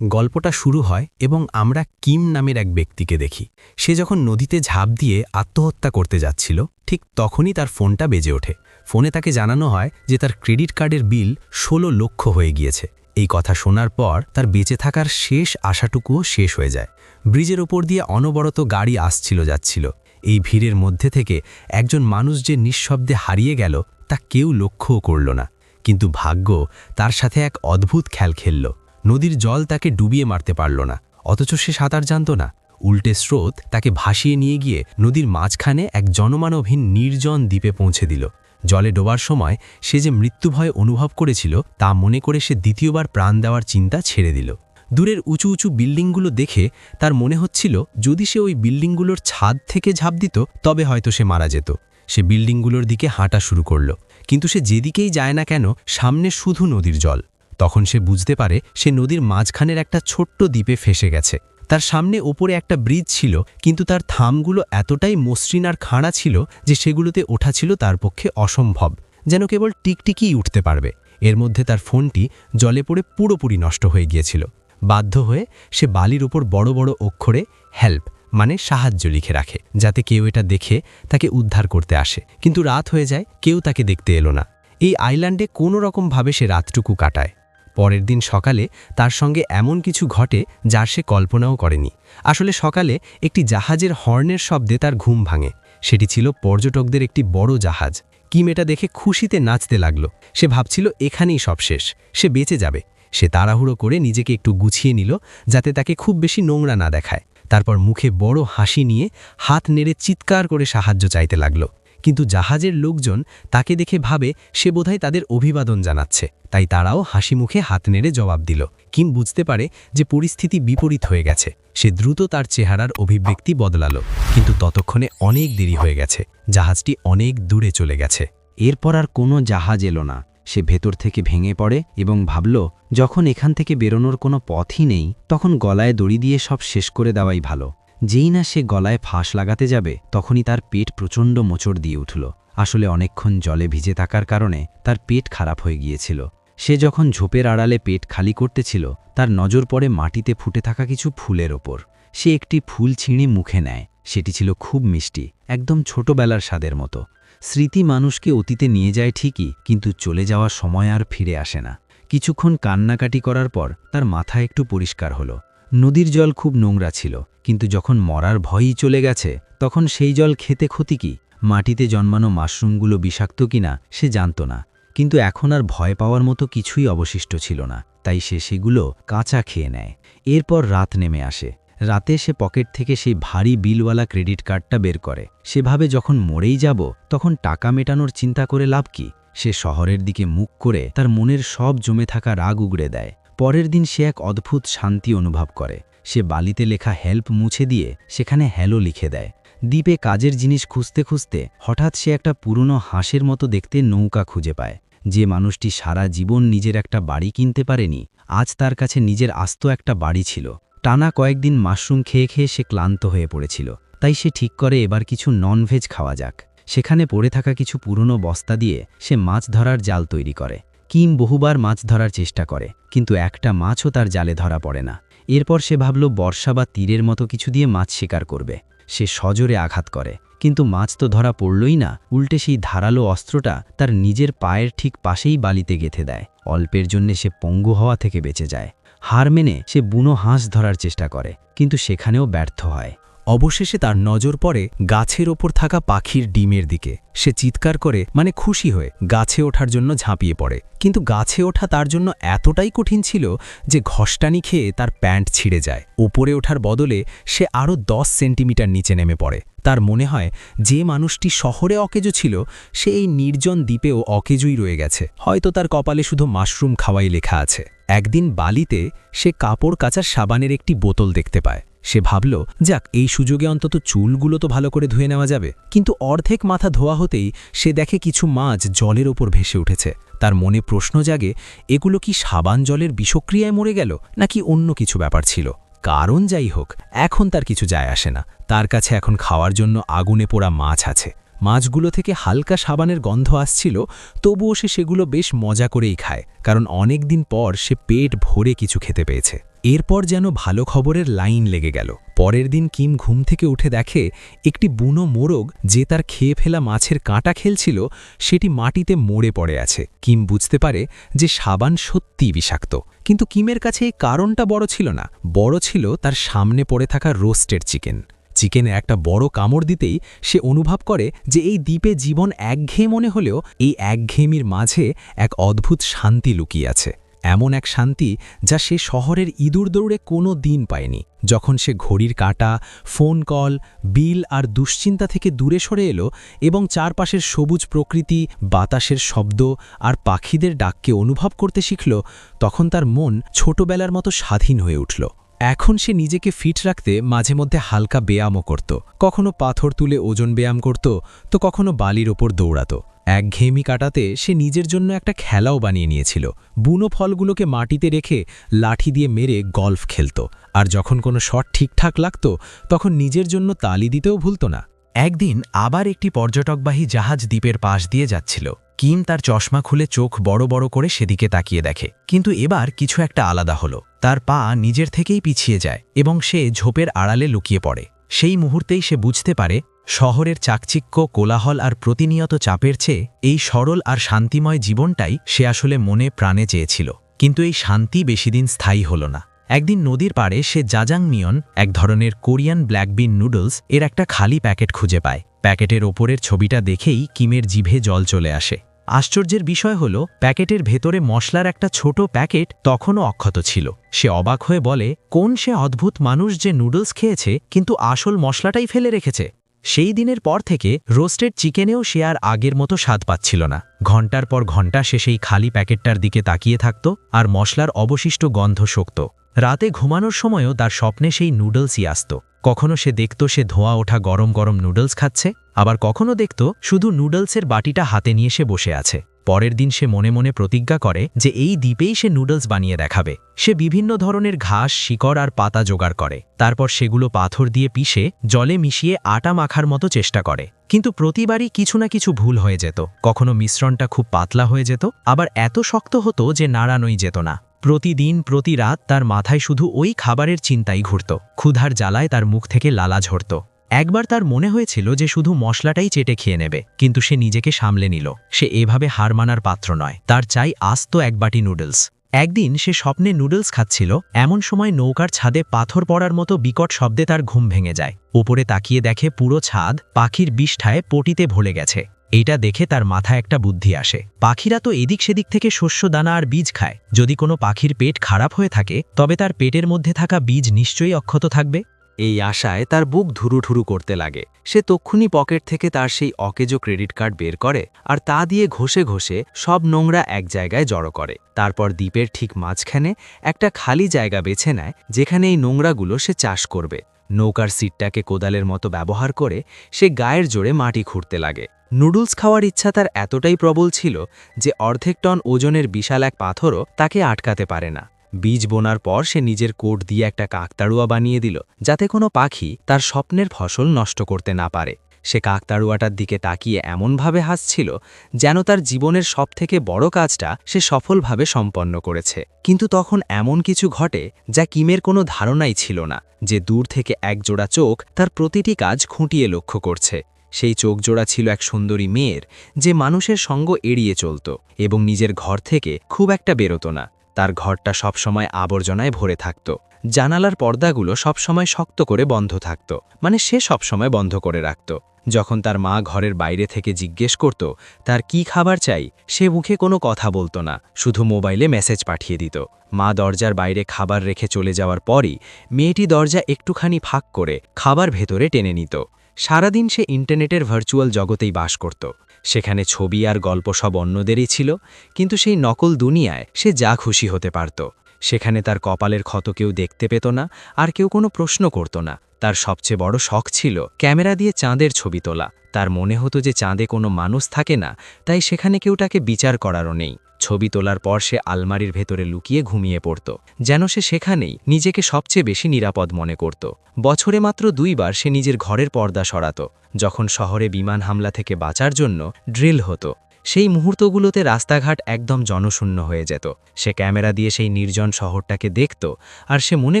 গল্পটা শুরু হয় এবং আমরা কিম নামের এক ব্যক্তিকে দেখি। সে যখন নদীতে ঝাঁপ দিয়ে আত্মহত্যা করতে যাচ্ছিল, ঠিক তখনই তার ফোনটা বেজে ওঠে। ফোনে তাকে জানানো হয় যে তার ক্রেডিট কার্ডের বিল ১৬ লক্ষ হয়ে গিয়েছে। এই কথা শোনার পর তার বেঁচে থাকার শেষ আশাটুকুও শেষ হয়ে যায়। ব্রিজের ওপর দিয়ে অনবরত গাড়ি আসছিল যাচ্ছিল। এই ভিড়ের মধ্যে থেকে একজন মানুষ যে নিঃশব্দে হারিয়ে গেল, তা কেউ লক্ষ্যও করল না। কিন্তু ভাগ্য তার সাথে এক অদ্ভুত খেল খেলল। নদীর জল তাকে ডুবিয়ে মারতে পারল না, অথচ সে সাঁতার জানত না। উল্টে স্রোত তাকে ভাসিয়ে নিয়ে গিয়ে নদীর মাঝখানে এক জনমানবহীন নির্জন দ্বীপে পৌঁছে দিল। জলে ডোবার সময় সে যে মৃত্যুভয় অনুভব করেছিল, তা মনে করে সে দ্বিতীয়বার প্রাণ দেওয়ার চিন্তা ছেড়ে দিল। দূরের উঁচু উঁচু বিল্ডিংগুলো দেখে তার মনে হচ্ছিল, যদি সে ওই বিল্ডিংগুলোর ছাদ থেকে ঝাঁপ দিত, তবে হয়তো সে মারা যেত। সে বিল্ডিংগুলোর দিকে হাঁটা শুরু করল, কিন্তু সে যেদিকেই যায় না কেন, সামনে শুধু নদীর জল। তখন সে বুঝতে পারে সে নদীর মাঝখানের একটা ছোট্ট দ্বীপে ফেসে গেছে। তার সামনে ওপরে একটা ব্রিজ ছিল, কিন্তু তার থামগুলো এতটাই মসৃণ আর খাঁড়া ছিল যে সেগুলোতে ওঠা ছিল তার পক্ষে অসম্ভব, যেন কেবল টিকটিকিই উঠতে পারবে। এর মধ্যে তার ফোনটি জলে পড়ে পুরোপুরি নষ্ট হয়ে গিয়েছিল। বাধ্য হয়ে সে বালির ওপর বড় বড় অক্ষরে হেল্প মানে সাহায্য লিখে রাখে, যাতে কেউ এটা দেখে তাকে উদ্ধার করতে আসে। কিন্তু রাত হয়ে যায়, কেউ তাকে দেখতে এলো না। এই আইল্যান্ডে কোনো রকমভাবে সে রাতটুকু কাটায়। পরের দিন সকালে তার সঙ্গে এমন কিছু ঘটে যার সে কল্পনাও করেনি। আসলে সকালে একটি জাহাজের হর্নের শব্দে তার ঘুম ভাঙে। সেটি ছিল পর্যটকদের একটি বড় জাহাজ। কিম এটা দেখে খুশিতে নাচতে লাগল। সে ভাবছিল, এখানেই সব শেষ। সে বেঁচে যাবে। সে তাড়াহুড়ো করে নিজেকে একটু গুছিয়ে নিল, যাতে তাকে খুব বেশি নোংরা না দেখায়। তারপর মুখে বড় হাসি নিয়ে হাত নেড়ে চিৎকার করে সাহায্য চাইতে লাগল। কিন্তু জাহাজের লোকজন তাকে দেখে ভাবে সে বোধহয় তাদের অভিবাদন জানাচ্ছে। তাই তারাও হাসি মুখে হাত নেড়ে জবাব দিল। কিম বুঝতে পারে যে পরিস্থিতি বিপরীত হয়ে গেছে। সে দ্রুত তার চেহারার অভিব্যক্তি বদলালো। কিন্তু ততক্ষণে অনেক দেরি হয়ে গেছে। জাহাজটি অনেক দূরে চলে গেছে। এরপর আর কোনো জাহাজ এলো না। সে ভেতর থেকে ভেঙে পড়ে এবং ভাবল, যখন এখান থেকে বেরোনোর কোনো পথই নেই, তখন গলায় দড়ি দিয়ে সব শেষ করে দেওয়াই ভালো। যেই না সে গলায় ফাঁস লাগাতে যাবে, তখনই তার পেট প্রচণ্ড মোচড় দিয়ে উঠল। আসলে অনেকক্ষণ জলে ভিজে থাকার কারণে তার পেট খারাপ হয়ে গিয়েছিল। সে যখন ঝোপের আড়ালে পেট খালি করতেছিল, তার নজর পড়ে মাটিতে ফুটে থাকা কিছু ফুলের ওপর। সে একটি ফুল ছিঁড়ে মুখে নেয়। সেটি ছিল খুব মিষ্টি, একদম ছোটবেলার স্বাদের মতো। স্মৃতি মানুষকে অতীতে নিয়ে যায় ঠিকই, কিন্তু চলে যাওয়ার সময় আর ফিরে আসে না। কিছুক্ষণ কান্নাকাটি করার পর তার মাথা একটু পরিষ্কার হলো। নদীর জল খুব নোংরা ছিল, কিন্তু যখন মরার ভয়ই চলে গেছে, তখন সেই জল খেতে ক্ষতি কি? মাটিতে জন্মানো মাশরুমগুলো বিষাক্ত কিনা, সে জানত না, কিন্তু এখন আর ভয় পাওয়ার মতো কিছুই অবশিষ্ট ছিল না, তাই সে সেগুলো কাঁচা খেয়ে নেয়। এরপর রাত নেমে আসে। রাতে সে পকেট থেকে সেই ভারী বিলওয়ালা ক্রেডিট কার্ডটা বের করে। সেভাবে যখন মরেই যাব, তখন টাকা মেটানোর চিন্তা করে লাভ কি? সে শহরের দিকে মুখ করে তার মনের সব জমে থাকা রাগ উগড়ে দেয়। পরের দিন সে এক অদ্ভুত শান্তি অনুভব করে। সে বালিতে লেখা হেল্প মুছে দিয়ে সেখানে হ্যালো লিখে দেয়। দ্বীপে কাজের জিনিস খুঁজতে খুঁজতে হঠাৎ সে একটা পুরনো হাঁসের মতো দেখতে নৌকা খুঁজে পায়। যে মানুষটি সারা জীবন নিজের একটা বাড়ি কিনতে পারেনি, আজ তার কাছে নিজের আস্ত একটা বাড়ি ছিল। টানা কয়েকদিন মাশরুম খেয়ে খেয়ে সে ক্লান্ত হয়ে পড়েছিল। তাই সে ঠিক করে এবার কিছু ননভেজ খাওয়া যাক। সেখানে পড়ে থাকা কিছু পুরনো বস্তা দিয়ে সে মাছ ধরার জাল তৈরি করে। কিম বহুবার মাছ ধরার চেষ্টা করে, কিন্তু একটা মাছও তার জালে ধরা পড়ে না। এরপর সে ভাবল, বর্ষা বা তীরের মতো কিছু দিয়ে মাছ শিকার করবে সে সজোরে আঘাত করে। কিন্তু মাছ তো ধরা পড়লই না, উল্টে সেই ধারালো অস্ত্রটা তার নিজের পায়ের ঠিক পাশেই বালিতে গেথে দেয়। অল্পের জন্যে সে পঙ্গু হওয়া থেকে বেঁচে যায়। হার মেনে সে বুনো হাঁস ধরার চেষ্টা করে, কিন্তু সেখানেও ব্যর্থ হয়। অবশেষে তার নজর পড়ে গাছের ওপর থাকা পাখির ডিমের দিকে। সে চিৎকার করে মানে খুশি হয়ে গাছে ওঠার জন্য ঝাঁপিয়ে পড়ে। কিন্তু গাছে ওঠা তার জন্য এতটাই কঠিন ছিল যে ঘষ্টানি খেয়ে তার প্যান্ট ছিঁড়ে যায়। ওপরে ওঠার বদলে সে আরও দশ সেন্টিমিটার নিচে নেমে পড়ে। তার মনে হয়, যে মানুষটি শহরে অকেজো ছিল, সে এই নির্জন দ্বীপেও অকেজোই রয়ে গেছে। হয়তো তার কপালে শুধু মাশরুম খাওয়াই লেখা আছে। একদিন বালিতে সে কাপড় কাচার সাবানের একটি বোতল দেখতে পায়। সে ভাবল, যাক, এই সুযোগে অন্তত চুলগুলো তো ভালো করে ধুয়ে নেওয়া যাবে। কিন্তু অর্ধেক মাথা ধোয়া হতেই সে দেখে কিছু মাছ জলের ওপর ভেসে উঠেছে। তার মনে প্রশ্ন জাগে, এগুলো কি সাবান জলের বিষক্রিয়ায় মরে গেল, নাকি অন্য কিছু ব্যাপার ছিল? কারণ যাই হোক, এখন তার কিছু যায় আসে না। তার কাছে এখন খাওয়ার জন্য আগুনে পোড়া মাছ আছে। মাছগুলো থেকে হালকা সাবানের গন্ধ আসছিল, তবুও সে সেগুলো বেশ মজা করেই খায়, কারণ অনেক দিন পর সে পেট ভরে কিছু খেতে পেয়েছে। এরপর যেন ভালো খবরের লাইন লেগে গেল। পরের দিন কিম ঘুম থেকে উঠে দেখে একটি বুনো মোরগ যে তার খেয়ে ফেলা মাছের কাঁটা খেলছিল, সেটি মাটিতে মরে পড়ে আছে। কিম বুঝতে পারে যে সাবান সত্যিই বিষাক্ত। কিন্তু কিমের কাছে এই কারণটা বড় ছিল না। বড় ছিল তার সামনে পড়ে থাকা রোস্টেড চিকেন। চিকেনে একটা বড় কামড় দিতেই সে অনুভব করে যে এই দ্বীপে জীবন একঘেয়ে মনে হলেও এই একঘেয়েমির মাঝে এক অদ্ভুত শান্তি লুকিয়ে আছে। এমন এক শান্তি যা সে শহরের ইঁদুর দৌড়ে কোনো দিন পায়নি। যখন সে ঘড়ির কাটা, ফোন কল, বিল আর দুশ্চিন্তা থেকে দূরে সরে এলো এবং চারপাশের সবুজ প্রকৃতি, বাতাসের শব্দ আর পাখিদের ডাককে অনুভব করতে শিখল, তখন তার মন ছোটবেলার মতো স্বাধীন হয়ে উঠল। এখন সে নিজেকে ফিট রাখতে মাঝে মধ্যে হালকা ব্যায়ামও করত। কখনো পাথর তুলে ওজন ব্যায়াম করত, তো কখনো বালির ওপর দৌড়াত। একঘেয়েমি কাটাতে সে নিজের জন্য একটা খেলাও বানিয়ে নিয়েছিল। বুনো ফলগুলোকে মাটিতে রেখে লাঠি দিয়ে মেরে গল্ফ খেলত। আর যখন কোনো শট ঠিকঠাক লাগত, তখন নিজের জন্য তালি দিতেও ভুলত না। একদিন আবার একটি পর্যটকবাহী জাহাজ দ্বীপের পাশ দিয়ে যাচ্ছিল। কিম তার চশমা খুলে চোখ বড় বড় করে সেদিকে তাকিয়ে দেখে। কিন্তু এবার কিছু একটা আলাদা হলো। তার পা নিজের থেকেই পিছিয়ে যায় এবং সে ঝোপের আড়ালে লুকিয়ে পড়ে। সেই মুহূর্তেই সে বুঝতে পারে, শহরের চাকচিক্য, কোলাহল আর প্রতিনিয়ত চাপের চেয়ে এই সরল আর শান্তিময় জীবনটাই সে আসলে মনে প্রাণে চেয়েছিল। কিন্তু এই শান্তি বেশিদিন স্থায়ী হল না। একদিন নদীর পাড়ে সে জাজাং মিয়ন এক ধরনের কোরিয়ান ব্ল্যাকবিন নুডলস, এর একটা খালি প্যাকেট খুঁজে পায়। প্যাকেটের ওপরের ছবিটা দেখেই কিমের জিভে জল চলে আসে। আশ্চর্যের বিষয় হল, প্যাকেটের ভেতরে মশলার একটা ছোট প্যাকেট তখনও অক্ষত ছিল। সে অবাক হয়ে বলে, কোন সে অদ্ভুত মানুষ যে নুডলস খেয়েছে, কিন্তু আসল মশলাটাই ফেলে রেখেছে? সেই দিনের পর থেকে রোস্টেড চিকেনেও সে আর আগের মতো স্বাদ পাচ্ছিল না। ঘণ্টার পর ঘণ্টা সে সেই খালি প্যাকেটটার দিকে তাকিয়ে থাকত আর মশলার অবশিষ্ট গন্ধ শোকত। রাতে ঘুমানোর সময়ও তার স্বপ্নে সেই নুডলসই আসত। কখনো সে দেখত সে ধোয়া ওঠা গরম গরম নুডলস খাচ্ছে, আবার কখনো দেখত শুধু নুডলসের বাটিটা হাতে নিয়ে সে বসে আছে। পরের দিন সে মনে মনে প্রতিজ্ঞা করে যে এই দ্বীপেই সে নুডলস বানিয়ে দেখাবে। সে বিভিন্ন ধরনের ঘাস, শিকড় আর পাতা জোগাড় করে। তারপর সেগুলো পাথর দিয়ে পিষে জলে মিশিয়ে আটা মাখার মতো চেষ্টা করে। কিন্তু প্রতিবারই কিছু না কিছু ভুল হয়ে যেত। কখনো মিশ্রণটা খুব পাতলা হয়ে যেত, আবার এত শক্ত হতো যে নাড়ানোই যেত না। প্রতিদিন প্রতি রাত তার মাথায় শুধু ওই খাবারের চিন্তাই ঘুরত। ক্ষুধার জ্বালায় তার মুখ থেকে লালা ঝরত। একবার তার মনে হয়েছিল যে শুধু মশলাটাই চেটে খেয়ে নেবে, কিন্তু সে নিজেকে সামলে নিল। সে এভাবে হার মানার পাত্র নয়, তার চাই আস্ত এক বাটি নুডলস। একদিন সে স্বপ্নে নুডলস খাচ্ছিল, এমন সময় নৌকার ছাদে পাথর পড়ার মতো বিকট শব্দে তার ঘুম ভেঙে যায়। ওপরে তাকিয়ে দেখে পুরো ছাদ পাখির বিষ্ঠায় পটিতে ভরে গেছে। এইটা দেখে তার মাথা একটা বুদ্ধি আসে। পাখিরা তো এদিক সেদিক থেকে শস্য, দানা আর বীজ খায়। যদি কোনো পাখির পেট খারাপ হয়ে থাকে, তবে তার পেটের মধ্যে থাকা বীজ নিশ্চয়ই অক্ষত থাকবে। এই আশায় তার বুক ধুরুঠুরু করতে লাগে। সে তক্ষুনি পকেট থেকে তার সেই অকেজো ক্রেডিট কার্ড বের করে আর তা দিয়ে ঘষে ঘষে সব নোংরা এক জায়গায় জড়ো করে। তারপর দ্বীপের ঠিক মাঝখানে একটা খালি জায়গা বেছে নেয়, যেখানে এই নোংরাগুলো সে চাষ করবে। নৌকার সিটটাকে কোদালের মতো ব্যবহার করে সে গায়ের জোরে মাটি খুঁড়তে লাগে। নুডলস খাওয়ার ইচ্ছা তার এতটাই প্রবল ছিল যে অর্ধেক টন ওজনের বিশাল এক পাথরও তাকে আটকাতে পারে না। বীজ বোনার পর সে নিজের কোট দিয়ে একটা কাকতাড়ুয়া বানিয়ে দিল, যাতে কোনো পাখি তার স্বপ্নের ফসল নষ্ট করতে না পারে। সে কাকতাড়ুয়াটার দিকে তাকিয়ে এমনভাবে হাসছিল যেন তার জীবনের সবথেকে বড় কাজটা সে সফলভাবে সম্পন্ন করেছে। কিন্তু তখন এমন কিছু ঘটে যা কিমের কোনো ধারণাই ছিল না, যে দূর থেকে একজোড়া চোখ তার প্রতিটি কাজ খুঁটিয়ে লক্ষ্য করছে। সেই চোখজোড়া ছিল এক সুন্দরী মেয়ের, যে মানুষের সঙ্গ এড়িয়ে চলত এবং নিজের ঘর থেকে খুব একটা বেরোত না। তার ঘরটা সবসময় আবর্জনায় ভরে থাকত। জানালার পর্দাগুলো সবসময় শক্ত করে বন্ধ থাকত মানে সে সবসময় বন্ধ করে রাখত। যখন তার মা ঘরের বাইরে থেকে জিজ্ঞেস করত, তার কি খাবার চাই? সে মুখে কোনো কথা বলতো না, শুধু মোবাইলে মেসেজ পাঠিয়ে দিত। মা দরজার বাইরে খাবার রেখে চলে যাওয়ার পরই মেয়েটি দরজা একটুখানি ফাঁক করে খাবার ভেতরে টেনে নিত। সারাদিন সে ইন্টারনেটের ভার্চুয়াল জগতেই বাস করত। সেখানে ছবি আর গল্প সব অন্যদেরই ছিল, কিন্তু সেই নকল দুনিয়ায় সে যা খুশি হতে পারত। সেখানে তার কপালের ক্ষত কেউ দেখতে পেত না, আর কেউ কোনো প্রশ্ন করত না। তার সবচেয়ে বড় শখ ছিল ক্যামেরা দিয়ে চাঁদের ছবি তোলা। তার মনে হতো যে চাঁদে কোনো মানুষ থাকে না, তাই সেখানে কেউ তাকে বিচার করারও নেই। ছবি তোলার পর সে আলমারির ভেতরে লুকিয়ে ঘুমিয়ে পড়ত। যেন সে সেখানেই নিজেকে সবচেয়ে বেশি নিরাপদ মনে করত। বছরে মাত্র দুইবার সে নিজের ঘরের পর্দা সরাত, যখন শহরে বিমান হামলা থেকে বাঁচার জন্য ড্রিল হতো। সেই মুহূর্তগুলোতে রাস্তাঘাট একদম জনশূন্য হয়ে যেত। সে ক্যামেরা দিয়ে সেই নির্জন শহরটাকে দেখত আর সে মনে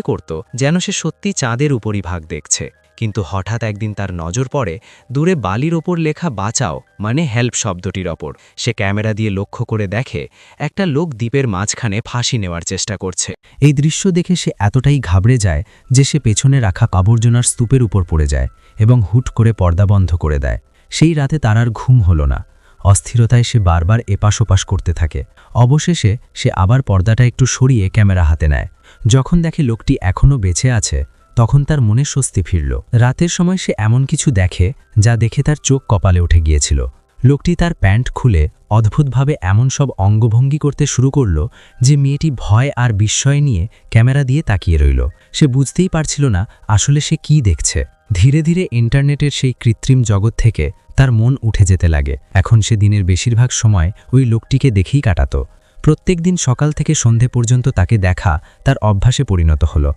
করত যেন সে সত্যি চাঁদের উপরই ভাগ দেখছে। কিন্তু হঠাৎ একদিন তার নজর পড়ে, দূরে বালির ওপর লেখা বাঁচাও মানে হেল্প শব্দটির ওপর। সে ক্যামেরা দিয়ে লক্ষ্য করে দেখে, একটা লোক দ্বীপের মাঝখানে ফাঁসি নেওয়ার চেষ্টা করছে। এই দৃশ্য দেখে সে এতটাই ঘাবড়ে যায় যে সে পেছনে রাখা আবর্জনার স্তূপের উপর পড়ে যায় এবং হুট করে পর্দা বন্ধ করে দেয়। সেই রাতে তার আর ঘুম হলো না। অস্থিরতায় সে বারবার এপাশ ওপাশ করতে থাকে। অবশেষে সে আবার পর্দাটা একটু সরিয়ে ক্যামেরা হাতে নেয়। যখন দেখে লোকটি এখনও বেঁচে আছে তখন তার মনে স্বস্তি ফিরল। রাতের সময় সে এমন কিছু দেখে, যা দেখে তার চোখ কপালে উঠে গিয়েছিল। লোকটি তার প্যান্ট খুলে অদ্ভুতভাবে এমন সব অঙ্গভঙ্গি করতে শুরু করল, যে মেয়েটি ভয় আর বিস্ময় নিয়ে ক্যামেরা দিয়ে তাকিয়ে রইল। সে বুঝতেই পারছিল না আসলে সে কি দেখছে। ধীরে ধীরে ইন্টারনেটের সেই কৃত্রিম জগৎ থেকে তার মন উঠে যেতে লাগে। এখন সে দিনের বেশিরভাগ সময় ওই লোকটিকে দেখেই কাটাত। প্রত্যেক দিন সকাল থেকে সন্ধে পর্যন্ত তাকে দেখা, তার অভ্যাসে পরিণত হলো।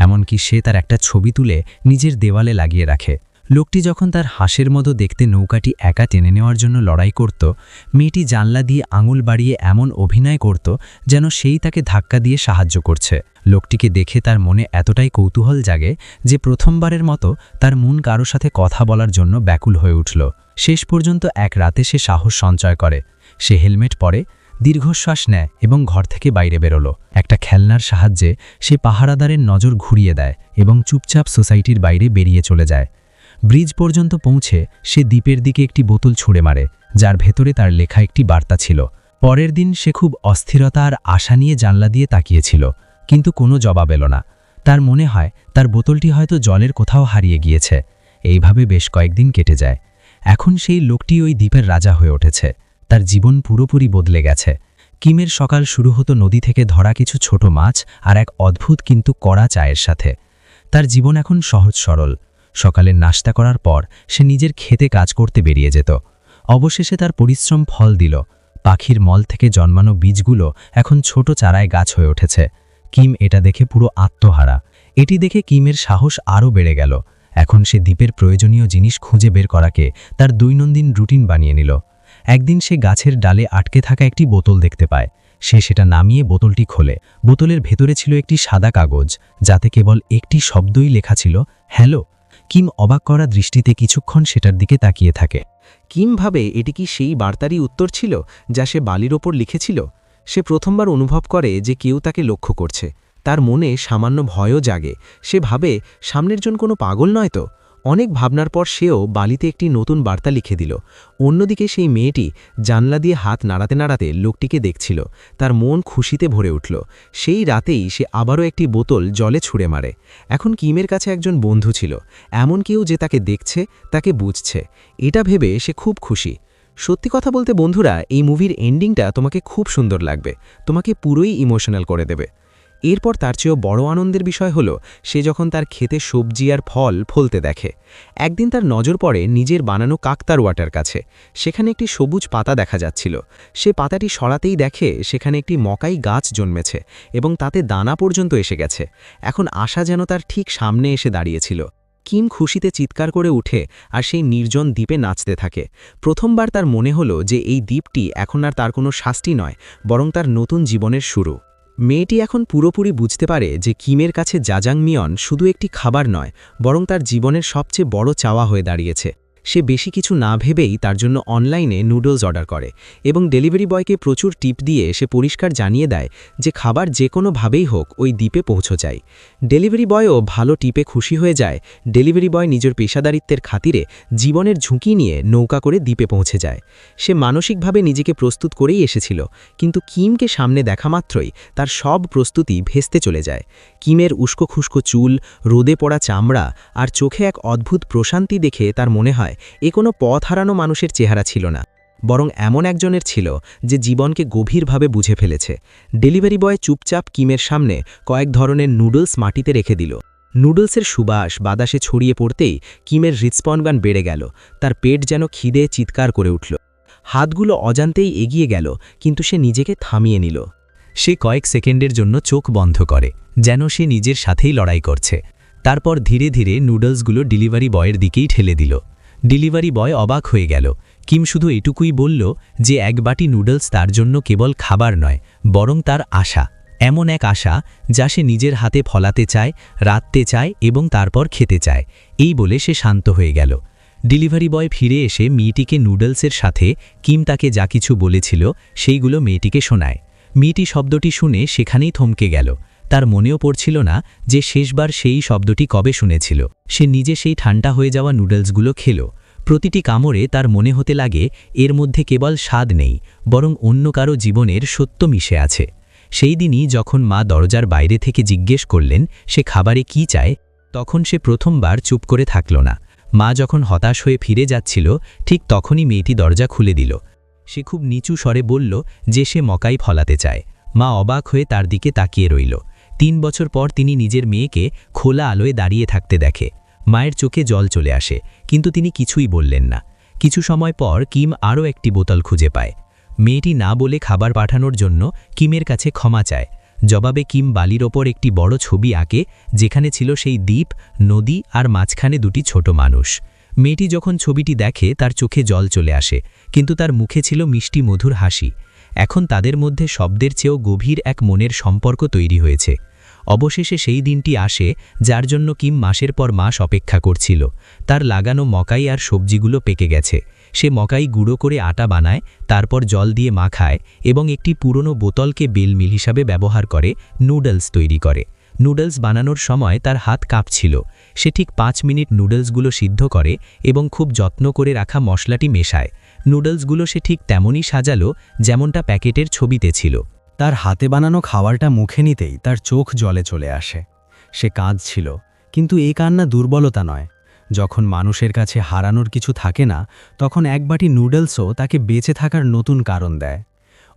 এমনকি সে তার একটা ছবি তুলে নিজের দেওয়ালে লাগিয়ে রাখে। লোকটি যখন তার হাঁসের মতো দেখতে নৌকাটি একা টেনে নেওয়ার জন্য লড়াই করত, মেয়েটি জানলা দিয়ে আঙুল বাড়িয়ে এমন অভিনয় করত যেন সেই তাকে ধাক্কা দিয়ে সাহায্য করছে। লোকটিকে দেখে তার মনে এতটাই কৌতূহল জাগে যে প্রথমবারের মতো তার মন কারও সাথে কথা বলার জন্য ব্যাকুল হয়ে উঠল। শেষ পর্যন্ত এক রাতে সে সাহস সঞ্চয় করে। সে হেলমেট পরে দীর্ঘশ্বাস নেয় এবং ঘর থেকে বাইরে বেরোলো। একটা খেলনার সাহায্যে সে পাহারাদারের নজর ঘুরিয়ে দেয় এবং চুপচাপ সোসাইটির বাইরে বেরিয়ে চলে যায়। ব্রিজ পর্যন্ত পৌঁছে সে দ্বীপের দিকে একটি বোতল ছুঁড়ে মারে, যার ভেতরে তার লেখা একটি বার্তা ছিল। পরের দিন সে খুব অস্থিরতা আর আশা নিয়ে জানলা দিয়ে তাকিয়েছিল, কিন্তু কোনো জবাব এলো না। তার মনে হয় তার বোতলটি হয়তো জলের কোথাও হারিয়ে গিয়েছে। এইভাবে বেশ কয়েকদিন কেটে যায়। এখন সেই লোকটি ওই দ্বীপের রাজা হয়ে উঠেছে। তার জীবন পুরোপুরি বদলে গেছে। কিমের সকাল শুরু হতো নদী থেকে ধরা কিছু ছোট মাছ আর এক অদ্ভুত কিন্তু কড়া চায়ের সাথে। তার জীবন এখন সহজ সরল। সকালে নাস্তা করার পর সে নিজের খেতে কাজ করতে বেরিয়ে যেত। অবশেষে তার পরিশ্রম ফল দিল। পাখির মল থেকে জন্মানো বীজগুলো এখন ছোট চারায় গাছ হয়ে উঠেছে। কিম এটা দেখে পুরো আত্মহারা। এটি দেখে কিমের সাহস আরও বেড়ে গেল। এখন সে দ্বীপের প্রয়োজনীয় জিনিস খুঁজে বের করাকে তার দৈনন্দিন রুটিন বানিয়ে নিল। একদিন সে গাছের ডালে আটকে থাকা একটি বোতল দেখতে পায়। সে সেটা নামিয়ে বোতলটি খোলে। বোতলের ভেতরে ছিল একটি সাদা কাগজ, যাতে কেবল একটি শব্দই লেখা ছিল, হ্যালো। কিম অবাক করা দৃষ্টিতে কিছুক্ষণ সেটার দিকে তাকিয়ে থাকে। কিম ভাবে এটি কি সেই বার্তারই উত্তর ছিল, যা সে বালির ওপর লিখেছিল? সে প্রথমবার অনুভব করে যে কেউ তাকে লক্ষ্য করছে। তার মনে সামান্য ভয়ও জাগে। সে ভাবে, সামনের জন কোনো পাগল নয় তো? অনেক ভাবনার পর সেও বালিতে একটি নতুন বার্তা লিখে দিল। অন্যদিকে সেই মেয়েটি জানলা দিয়ে হাত নাড়াতে নাড়াতে লোকটিকে দেখছিল। তার মন খুশিতে ভরে উঠল। সেই রাতেই সে আবারও একটি বোতল জলে ছুঁড়ে মারে। এখন কিমের কাছে একজন বন্ধু ছিল। এমন কেউ যে তাকে দেখছে, তাকে বুঝছে। এটা ভেবে সে খুব খুশি। সত্যি কথা বলতে বন্ধুরা, এই মুভির এন্ডিংটা তোমাকে খুব সুন্দর লাগবে। তোমাকে পুরোই ইমোশনাল করে দেবে। এরপর তার চেয়েও বড় আনন্দের বিষয় হলো, সে যখন তার খেতে সবজি আর ফল ফলতে দেখে। একদিন তার নজর পড়ে নিজের বানানো কাকতার ওয়াটার কাছে। সেখানে একটি সবুজ পাতা দেখা যাচ্ছিল। সে পাতাটি সরাতেই দেখে সেখানে একটি মকাই গাছ জন্মেছে এবং তাতে দানা পর্যন্ত এসে গেছে। এখন আশা যেন তার ঠিক সামনে এসে দাঁড়িয়েছিল। কিম খুশিতে চিৎকার করে উঠে আর সেই নির্জন দ্বীপে নাচতে থাকে। প্রথমবার তার মনে হলো যে এই দ্বীপটি এখন আর তার কোনো শাস্তি নয়, বরং তার নতুন জীবনের শুরু। মেয়েটি এখন পুরোপুরি বুঝতে পারে যে কিমের কাছে জাজাং জাজাংমিয়ন শুধু একটি খাবার নয়, বরং তার জীবনের সবচেয়ে বড় চাওয়া হয়ে দাঁড়িয়েছে। সে বেশি কিছু না ভেবেই তার জন্য অনলাইনে নুডলস অর্ডার করে এবং ডেলিভারি বয়কে প্রচুর টিপ দিয়ে সে পরিষ্কার জানিয়ে দেয় যে খাবার যে কোনোভাবেই হোক ওই দ্বীপে পৌঁছো যায় ডেলিভারি বয়ও ভালো টিপে খুশি হয়ে যায়। ডেলিভারি বয় নিজের পেশাদারিত্বের খাতিরে জীবনের ঝুঁকি নিয়ে নৌকা করে দ্বীপে পৌঁছে যায়। সে মানসিকভাবে নিজেকে প্রস্তুত করেই এসেছিল, কিন্তু কিমকে সামনে দেখা মাত্রই তার সব প্রস্তুতি ভেস্তে চলে যায়। কিমের উস্কো খুস্কো চুল, রোদে পড়া চামড়া আর চোখে এক অদ্ভুত প্রশান্তি দেখে তার মনে হয় এ কোনো পথ হারানো মানুষের চেহারা ছিল না। বরং এমন একজনের ছিল যে জীবনকে গভীরভাবে বুঝে ফেলেছে। ডেলিভারি বয় চুপচাপ কিমের সামনে কয়েক ধরনের নুডলস মাটিতে রেখে দিল। নুডলসের সুবাস বাতাসে ছড়িয়ে পড়তেই কিমের হৃৎস্পন্দন বেড়ে গেল। তার পেট যেন খিদে চিৎকার করে উঠল। হাতগুলো অজান্তেই এগিয়ে গেল, কিন্তু সে নিজেকে থামিয়ে নিল। সে কয়েক সেকেন্ডের জন্য চোখ বন্ধ করে, যেন সে নিজের সাথেই লড়াই করছে। তারপর ধীরে ধীরে নুডলসগুলো ডেলিভারি বয়ের দিকেই ঠেলে দিল। ডেলিভারি বয় অবাক হয়ে গেল। কিম শুধু এটুকুই বলল যে এক বাটি নুডলস তার জন্য কেবল খাবার নয়, বরং তার আশা। এমন এক আশা যা সে নিজের হাতে ফলাতে চায়, রাঁধতে চায় এবং তারপর খেতে চায়। এই বলে সে শান্ত হয়ে গেল। ডেলিভারি বয় ফিরে এসে মেয়েটিকে নুডলসের সাথে, কিম তাকে যা কিছু বলেছিল সেইগুলো মেয়েটিকে শোনায়। মেয়েটি শব্দটি শুনে সেখানেই থমকে গেল। তার মনেও পড়ছিল না যে শেষবার সেই শব্দটি কবে শুনেছিল। সে নিজে সেই ঠান্ডা হয়ে যাওয়া নুডলসগুলো খেল। প্রতিটি কামড়ে তার মনে হতে লাগে, এর মধ্যে কেবল স্বাদ নেই, বরং অন্য কারও জীবনের সত্য মিশে আছে। সেই দিনই যখন মা দরজার বাইরে থেকে জিজ্ঞেস করলেন, সে খাবারে কি চায়, তখন সে প্রথমবার চুপ করে থাকল না। মা যখন হতাশ হয়ে ফিরে যাচ্ছিল, ঠিক তখনই মেয়েটি দরজা খুলে দিল। সে খুব নিচু স্বরে বলল যে সে মকাই ফলাতে চায়। মা অবাক হয়ে তার দিকে তাকিয়ে রইল। তিন বছর পর তিনি নিজের মেয়েকে খোলা আলোয় দাঁড়িয়ে থাকতে দেখে। মায়ের চোখে জল চলে আসে, কিন্তু তিনি কিছুই বললেন না। কিছু সময় পর কিম আরও একটি বোতল খুঁজে পায়। মেয়েটি না বলে খাবার পাঠানোর জন্য কিমের কাছে ক্ষমা চায়। জবাবে কিম বালির ওপর একটি বড় ছবি আঁকে, যেখানে ছিল সেই দ্বীপ, নদী আর মাঝখানে দুটি ছোট মানুষ। মেয়েটি যখন ছবিটি দেখে, তার চোখে জল চলে আসে, কিন্তু তার মুখে ছিল মিষ্টি মধুর হাসি। এখন তাদের মধ্যে শব্দের চেয়েও গভীর এক মনের সম্পর্ক তৈরি হয়েছে। অবশেষে সেই দিনটি আসে যার জন্য কিম মাসের পর মাস অপেক্ষা করছিল। তার লাগানো মকাই আর সবজিগুলো পেকে গেছে। সে মকাই গুঁড়ো করে আটা বানায়, তারপর জল দিয়ে মাখায় এবং একটি পুরনো বোতলকে বেলমিল হিসাবে ব্যবহার করে নুডলস তৈরি করে। নুডলস বানানোর সময় তার হাত কাঁপছিল। সে ঠিক পাঁচ মিনিট নুডলসগুলো সিদ্ধ করে এবং খুব যত্ন করে রাখা মশলাটি মেশায়। নুডলসগুলো সে ঠিক তেমনই সাজালো যেমনটা প্যাকেটের ছবিতে ছিল। তার হাতে বানানো খাবারটা মুখে নিতেই তার চোখ জলে চলে আসে। সে কাঁদছিল, কিন্তু এ কান্না দুর্বলতা নয়। যখন মানুষের কাছে হারানোর কিছু থাকে না, তখন এক বাটি নুডলসও তাকে বেঁচে থাকার নতুন কারণ দেয়।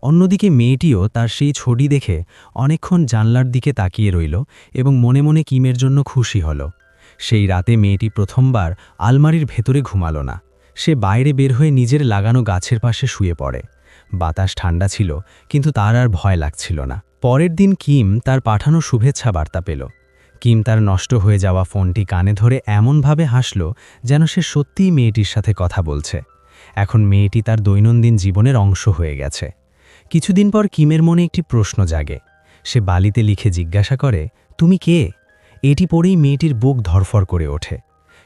অন্যদিকে মেয়েটিও তার সেই ছড়ি দেখে অনেকক্ষণ জানলার দিকে তাকিয়ে রইল এবং মনে মনে কিমের জন্য খুশি হল। সেই রাতে মেয়েটি প্রথমবার আলমারির ভেতরে ঘুমালো না। সে বাইরে বের হয়ে নিজের লাগানো গাছের পাশে শুয়ে পড়ে। বাতাস ঠান্ডা ছিল, কিন্তু তার আর ভয় লাগছিল না। পরের দিন কিম তার পাঠানো শুভেচ্ছা বার্তা পেল। কিম তার নষ্ট হয়ে যাওয়া ফোনটি কানে ধরে এমনভাবে হাসল যেন সে সত্যিই মেয়েটির সাথে কথা বলছে। এখন মেয়েটি তার দৈনন্দিন জীবনের অংশ হয়ে গেছে। কিছুদিন পর কিমের মনে একটি প্রশ্ন জাগে। সে বালিতে লিখে জিজ্ঞাসা করে, তুমি কে? এটি পড়েই মেয়েটির বুক ধরফর করে ওঠে।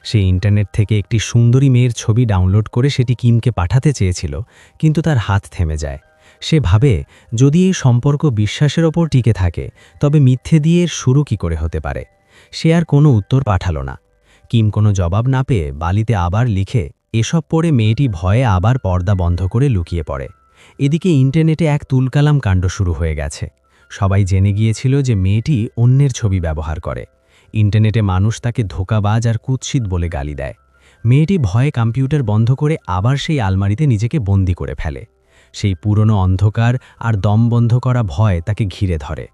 সে ইন্টারনেট থেকে একটি সুন্দরী মেয়ের ছবি ডাউনলোড করে সেটি কিমকে পাঠাতে চেয়েছিল, কিন্তু তার হাত থেমে যায়। সে ভাবে, যদি এই সম্পর্ক বিশ্বাসের ওপর টিকে থাকে, তবে মিথ্যে দিয়ে শুরু কি করে হতে পারে? সে আর কোনো উত্তর পাঠালো না। কিম কোনো জবাব না পেয়ে বালিতে আবার লিখে এসব পড়ে মেয়েটি ভয়ে আবার পর্দা বন্ধ করে লুকিয়ে পড়ে। এদিকে ইন্টারনেটে এক তুলকালাম কাণ্ড শুরু হয়ে গেছে। সবাই জেনে গিয়েছিল যে মেয়েটি অন্যের ছবি ব্যবহার করে। ইন্টারনেটে মানুষ তাকে ধোকাবাজ আর কুৎসিত বলে গালি দেয়। মেয়েটি ভয়ে কম্পিউটার বন্ধ করে আবার সেই আলমারিতে নিজেকে বন্দি করে ফেলে। সেই পুরনো অন্ধকার আর দম বন্ধ করা ভয় তাকে ঘিরে ধরে।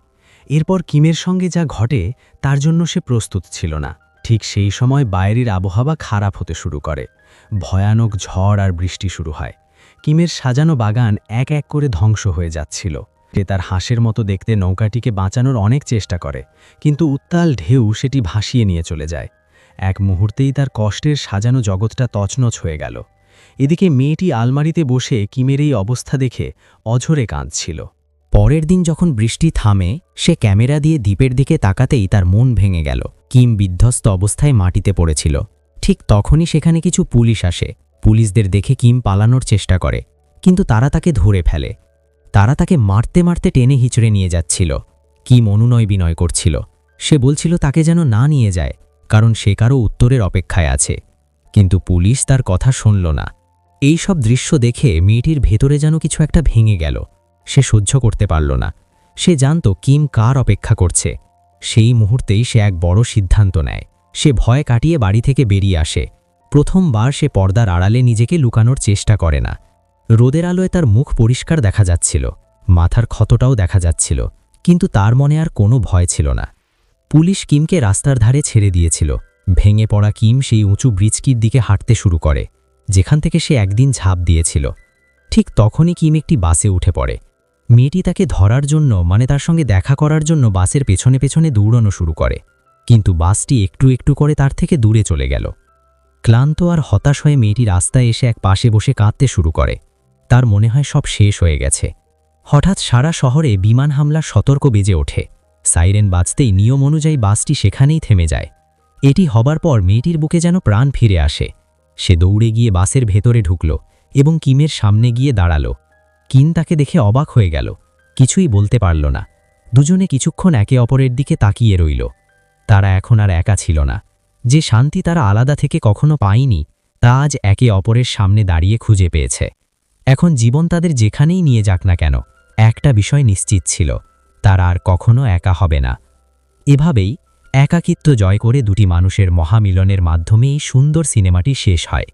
এরপর কিমের সঙ্গে যা ঘটে, তার জন্য সে প্রস্তুত ছিল না। ঠিক সেই সময় বাইরের আবহাওয়া খারাপ হতে শুরু করে। ভয়ানক ঝড় আর বৃষ্টি শুরু হয়। কিমের সাজানো বাগান এক এক করে ধ্বংস হয়ে যাচ্ছিল। সে তার হাঁসের মতো দেখতে নৌকাটিকে বাঁচানোর অনেক চেষ্টা করে, কিন্তু উত্তাল ঢেউ সেটি ভাসিয়ে নিয়ে চলে যায়। এক মুহূর্তেই তার কষ্টের সাজানো জগৎটা তছনছ হয়ে গেল। এদিকে মেয়েটি আলমারিতে বসে কিমের এই অবস্থা দেখে অঝরে কাঁদছিল। পরের দিন যখন বৃষ্টি থামে, সে ক্যামেরা দিয়ে দ্বীপের দিকে তাকাতেই তার মন ভেঙে গেল। কিম বিধ্বস্ত অবস্থায় মাটিতে পড়েছিল। ঠিক তখনই সেখানে কিছু পুলিশ আসে। পুলিশদের দেখে কিম পালানোর চেষ্টা করে, কিন্তু তারা তাকে ধরে ফেলে। তারা তাকে মারতে মারতে টেনে হিচড়ে নিয়ে যাচ্ছিল। কি মনুনয় বিনয় করছিল। সে বলছিল তাকে যেন না নিয়ে যায়, কারণ সে কারও উত্তরের অপেক্ষায় আছে। কিন্তু পুলিশ তার কথা শুনল না। এই সব দৃশ্য দেখে মেয়েটির ভেতরে যেন কিছু একটা ভেঙে গেল। সে সহ্য করতে পারল না। সে জানত কিম কার অপেক্ষা করছে। সেই মুহূর্তেই সে এক বড় সিদ্ধান্ত নেয়। সে ভয় কাটিয়ে বাড়ি থেকে বেরিয়ে আসে। প্রথমবার সে পর্দার আড়ালে নিজেকে লুকানোর চেষ্টা করে না। রোদের আলোয় তার মুখ পরিষ্কার দেখা যাচ্ছিল, মাথার ক্ষতটাও দেখা যাচ্ছিল, কিন্তু তার মনে আর কোনো ভয় ছিল না। পুলিশ কিমকে রাস্তার ধারে ছেড়ে দিয়েছিল, ভেঙে পড়া কিম সেই উঁচু ব্রিজকির দিকে হাঁটতে শুরু করে, যেখান থেকে সে একদিন ঝাঁপ দিয়েছিল। ঠিক তখনই কিম একটি বাসে উঠে পড়ে। মেয়েটি তাকে ধরার জন্য মানে তার সঙ্গে দেখা করার জন্য বাসের পেছনে পেছনে দৌড়ানো শুরু করে, কিন্তু বাসটি একটু একটু করে তার থেকে দূরে চলে গেল। ক্লান্ত আর হতাশ হয়ে মেয়েটি রাস্তায় এসে এক পাশে বসে কাঁদতে শুরু করে। তার মনে হয় সব শেষ হয়ে গেছে। হঠাৎ সারা শহরে বিমান হামলার সতর্ক বেজে ওঠে। সাইরেন বাজতেই নিয়ম অনুযায়ী বাসটি সেখানেই থেমে যায়। এটি হবার পর মেয়েটির বুকে যেন প্রাণ ফিরে আসে। সে দৌড়ে গিয়ে বাসের ভেতরে ঢুকল এবং কিমের সামনে গিয়ে দাঁড়াল। কিন তাকে দেখে অবাক হয়ে গেল। কিছুই বলতে পারল না। দুজনে কিছুক্ষণ একে অপরের দিকে তাকিয়ে রইল। তারা এখন আর একা ছিল না। যে শান্তি তারা আলাদা থেকে কখনো পায়নি, তা আজ একে অপরের সামনে দাঁড়িয়ে খুঁজে পেয়েছে। এখন জীবন তাদের যেখানেই নিয়ে যাক না কেন, একটা বিষয় নিশ্চিত ছিল, তারা আর কখনো একা হবে না। এভাবেই একাকিত্ব জয় করে দুটি মানুষের মহামিলনের মাধ্যমেই সুন্দর সিনেমাটি শেষ হয়।